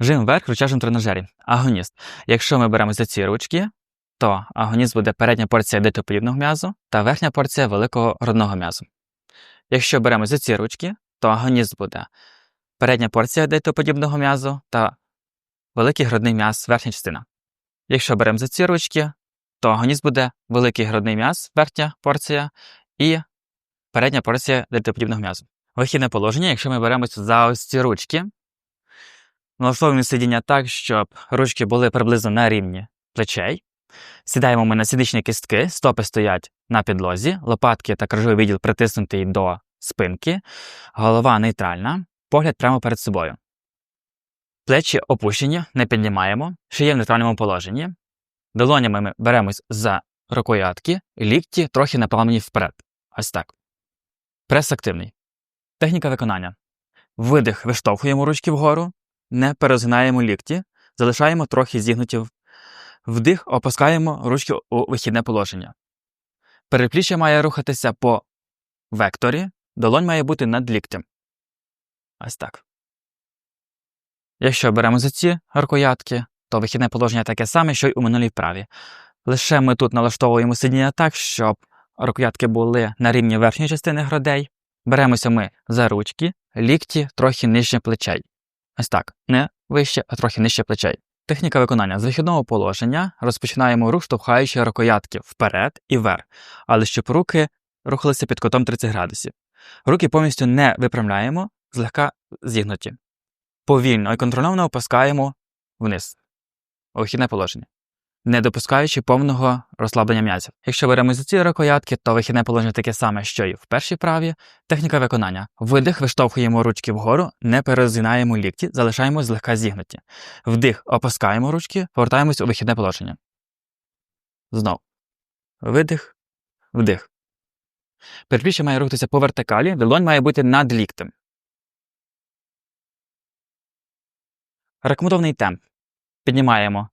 Жим вверх в тренажері. Агоніст. Якщо ми беремо за ці ручки, то агоніст буде передня порція дитоподібного м'язу та верхня порція великого грудного м'язу. Якщо беремо за ці ручки, то агоніст буде передня порція дитоподібного м'язу та великий грудний м'яз, верхня частина. Якщо беремо за ці ручки, то агоніст буде великий грудний м'яз, верхня порція, і передня порція дитоподібного м'язу. Вихідне положення, якщо ми беремося за ось ці ручки, налаштовуємо сидіння так, щоб ручки були приблизно на рівні плечей. Сідаємо ми на сідичні кістки, стопи стоять на підлозі, лопатки та крижовий відділ притиснутий до спинки, голова нейтральна, погляд прямо перед собою. Плечі опущені, не піднімаємо, шиє в нейтральному положенні. Долонями ми беремось за рукоятки, лікті трохи направлені вперед. Ось так. Прес активний. Техніка виконання. Видих виштовхуємо ручки вгору, не перезгинаємо лікті, залишаємо трохи зігнуті. Вдих опускаємо ручки у вихідне положення. Передпліччя має рухатися по векторі, долонь має бути над ліктем. Ось так. Якщо беремо за ці рукоятки, то вихідне положення таке саме, що й у минулій вправі. Лише ми тут налаштовуємо сидіння так, щоб рукоятки були на рівні верхньої частини грудей. Беремося ми за ручки, лікті трохи нижче плечей. Ось так, не вище, а трохи нижче плечей. Техніка виконання з вихідного положення розпочинаємо рух, штовхаючи рукоятки вперед і вверх, але щоб руки рухалися під кутом 30 градусів. Руки повністю не випрямляємо, злегка зігнуті. Повільно і контрольовано опускаємо вниз вихідне положення, не допускаючи повного розслаблення м'язів. Якщо беремо за ці рукоятки, то вихідне положення таке саме, що і в першій праві. Техніка виконання. Видих, виштовхуємо ручки вгору, не перезгинаємо лікті, залишаємо злегка зігнуті. Вдих, опускаємо ручки, повертаємось у вихідне положення. Знов. Видих, вдих. Передпліччя має рухатися по вертикалі, долонь має бути над ліктем. Рекомендований темп. Піднімаємо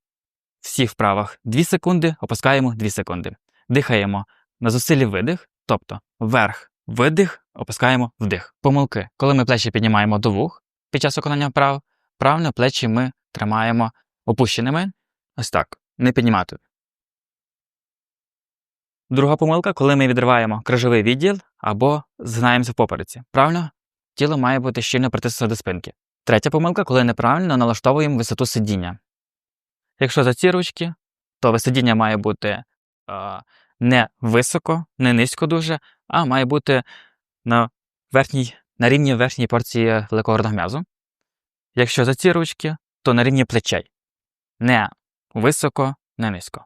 всі вправах 2 секунди, опускаємо 2 секунди. Дихаємо на зусиллі видих, тобто вверх, видих, опускаємо вдих. Помилки. Коли ми плечі піднімаємо до вух під час виконання вправ, правильно плечі ми тримаємо опущеними. Ось так. Не піднімати. Друга помилка, коли ми відриваємо крижовий відділ або згинаємося в попереці. Правильно? Тіло має бути щільно притиснуто до спинки. Третя помилка, коли неправильно налаштовуємо висоту сидіння. Якщо за ці ручки, то сидіння має бути е, не високо, не низько дуже, а має бути на, верхній, на рівні верхньої порції великого м'язу. Якщо за ці ручки, то на рівні плечей. Не високо, не низько.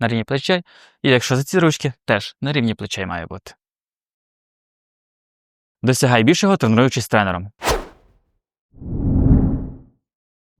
На рівні плечей. І якщо за ці ручки, теж на рівні плечей має бути. Досягай більшого, тренуючись з тренером.